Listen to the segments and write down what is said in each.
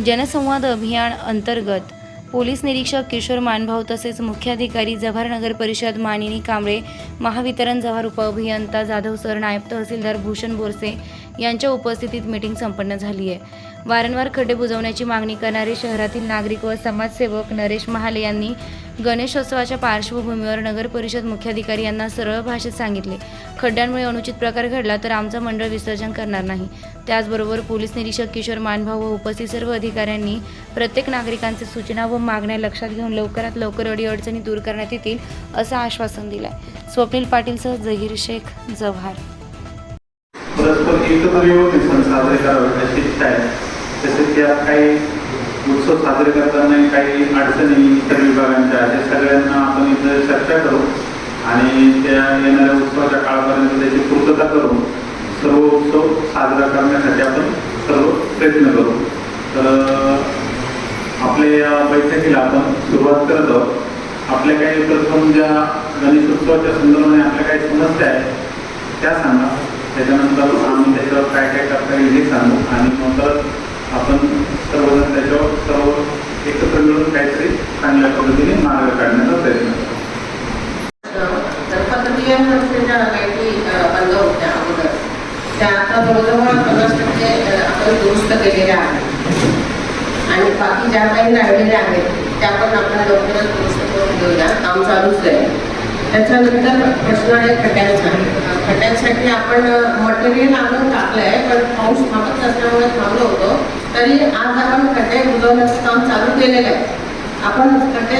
जनसंवाद अभियान अंतर्गत. पोलीस निरीक्षक किशोर मानभाव तसेच मुख्याधिकारी जव्हार नगर परिषद मानिनी कांबळे महावितरण जव्हार उपअभियंता जाधव सर नायब तहसीलदार भूषण बोरसे यांच्या उपस्थितीत मीटिंग संपन्न झाली आहे वारंवार खड्डे बुजवण्याची मागणी करणारे शहरातील नागरिक व समाजसेवक नरेश महाले यांनी गणेशोत्सवाच्या पार्श्वभूमीवर नगर परिषद मुख्याधिकारी यांना सरळ भाषेत सांगितले खड्ड्यांमुळे अनुचित प्रकार घडला तर आमचं मंडळ विसर्जन करणार नाही. त्याचबरोबर पोलीस निरीक्षक किशोर मानभाव व उपस्थित सर्व अधिकाऱ्यांनी प्रत्येक नागरिकांचे सूचना व मागण्या लक्षात घेऊन लवकरात लवकर अडीअडचणी दूर करण्यात येतील असं आश्वासन दिलं आहे स्वप्नील पाटीलसह जहीर शेख जव्हार. तसेच त्या काही उत्सव साजरे करताना काही अडचणी इतर विभागांच्या त्या सगळ्यांना आपण इथं चर्चा करू आणि त्या येणाऱ्या उत्सवाच्या काळापर्यंत त्याची पूर्तता करून सर्व उत्सव साजरा करण्यासाठी आपण सर्व प्रयत्न करू. तर आपल्या या बैठकीला आपण सुरुवात करत आहोत. आपल्या काही प्रथम ज्या गणेशोत्सवाच्या संदर्भाने आपल्या काही समस्या आहेत त्या सांगा. त्याच्यानंतर आम्ही त्याच्यावर काय काय करता येईल हे सांगू आणि नंतर आपण सर्वजण त्याच्यावर सर्व एकत्र मिळून काहीतरी चांगल्या पद्धतीने मार्ग काढण्याचा प्रयत्न आता पन्नास टक्के आपण दुरुस्त केलेल्या आहेत. आणि बाकी ज्या काही राहिलेल्या आहेत त्या पण आपण लवकरच दुरुस्त करून घेऊया काम चालूच आहे. त्याच्यानंतर प्रश्न आहे खड्ड्यांचा खड्ड्यांसाठी आपण मटेरियल आणून टाकलं आहे पण पाऊस थांबत नसल्यामुळे थांबलो होतो. तरी आज आपण खड्डे बुजवण्याचं काम चालू केलेलं आहे. आपण खड्डे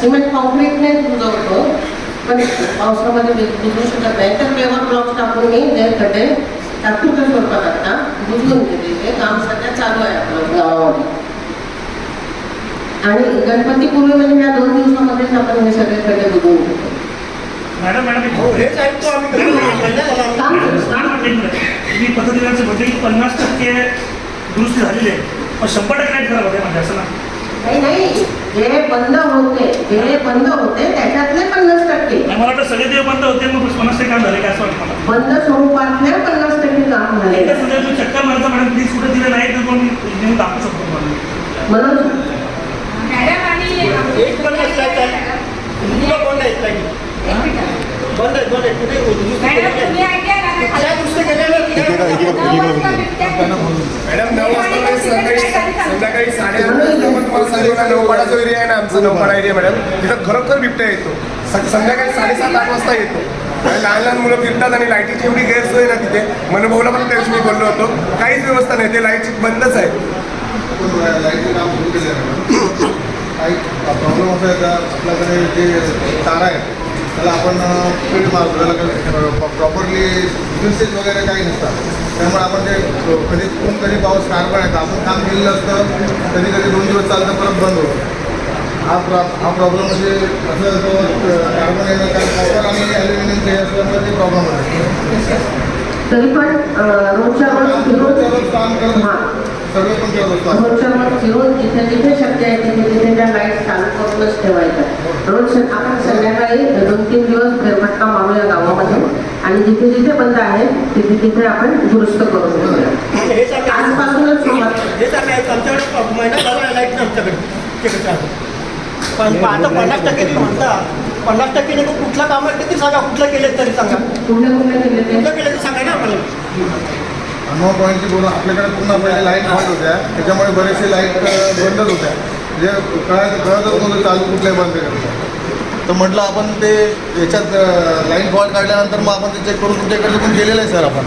सिमेंट कॉन्क्रीटने बुजवतो पण पावसामध्ये बुजवू शकत नाही. तर पेवर ब्लॉक्स टाकून मी ते खड्डे तात्पुरत्या स्वरूपात आता बुजवून घेते. ते काम सध्या चालू आहे आपलं गावामध्ये. आणि गणपतीपूर्वी म्हणजे या दोन दिवसामध्येच आपण हे सगळे खड्डे बुजवून घेतो. मॅडम मॅडम हो हेच ऐकतो आम्ही. पन्नास टक्के दुरुस्ती झालेली आहे. पण शंभर टक्के नाही खराब होते म्हणजे असं ना. नाही नाही. जे बंद होते जे बंद होते त्याच्यातले पन्नास टक्के. आणि मला वाटतं सगळे देव बंद होते मग पन्नास टक्के काम झाले काय असं वाटतं मला. बंद स्वरूपातल्या पन्नास टक्के काम झाले. एकदा सध्या तुम्ही चक्कर मारता मॅडम प्लीज कुठे दिले नाही तर मी नेऊन दाखवू शकतो तुम्हाला. म्हणून एक पण बंद आहेत आहेत कुठे केलेलं मॅडम नऊ वाजता संध्याकाळी संध्याकाळी साडेआठ वाजता जो एरिया आहे ना आमचा नौपाडा एरिया मॅडम. तिथं खरोखर बिबट्या येतो. संध्याकाळी साडेसात आठ वाजता येतो. आणि लहान लहान मुलं फिरतात आणि लाईटीची एवढी गैरसोय ना तिथे. मनोभाऊला पण त्या दिवशी मी बोललो होतो. काहीच व्यवस्था नाही ते लाईटची बंदच आहे. प्रॉब्लेम असा आहे का? आपल्याकडे जे तारा आहे त्याला आपण फीड मारतो त्याला प्रॉपरली युसेज वगैरे काही नसतात त्यामुळे आपण ते कधी कोण कधी पाऊस कार्बन आहे आपण काम केलेलं असतं कधी कधी दोन दिवस चालतं परत बंद होतं. हा प्रॉ हा प्रॉब्लेम म्हणजे असं तो कार्बन कॉपर आणि ॲल्युमिनियमचे हे असल्यामुळे ते प्रॉब्लेम होते. तरी पण रोजच्या रोज काम करत सर्व पण करत असतो रोजच्या रोज जिथे जिथे शक्य आहे तिथे तिथे त्या लाइट चालू करूनच ठेवायच्या. रोज स- आपण संध्याकाळी दोन तीन दिवस फेरफटका मारूया गावामध्ये. आणि जिथे जिथे बंद आहे तिथे तिथे आपण दुरुस्त हेच आम्ही आजपासूनच आता पन्नास टक्के म्हणता पन्नास टक्के नेमकं कुठलं काम आहे? ते तरी सांगा कुठलं केलं तरी सांगा. कुठले कुठले केले ते? कुठलं केलं ते सांगा ना आम्हाला अनुभव पॉईंटची बोलून आपल्याकडे पूर्ण लाइट बंद होत्या. त्याच्यामुळे बरेचसे लाइट बंदच होत्या. म्हणजे कळायचं कळतच नव्हतं चालू कुठल्याही बंद करायचं तर म्हटलं आपण ते याच्यात लाईन फॉल्ट काढल्यानंतर मग आपण ते चेक करून तुमच्याकडे पण गेलेलं आहे सर आपण.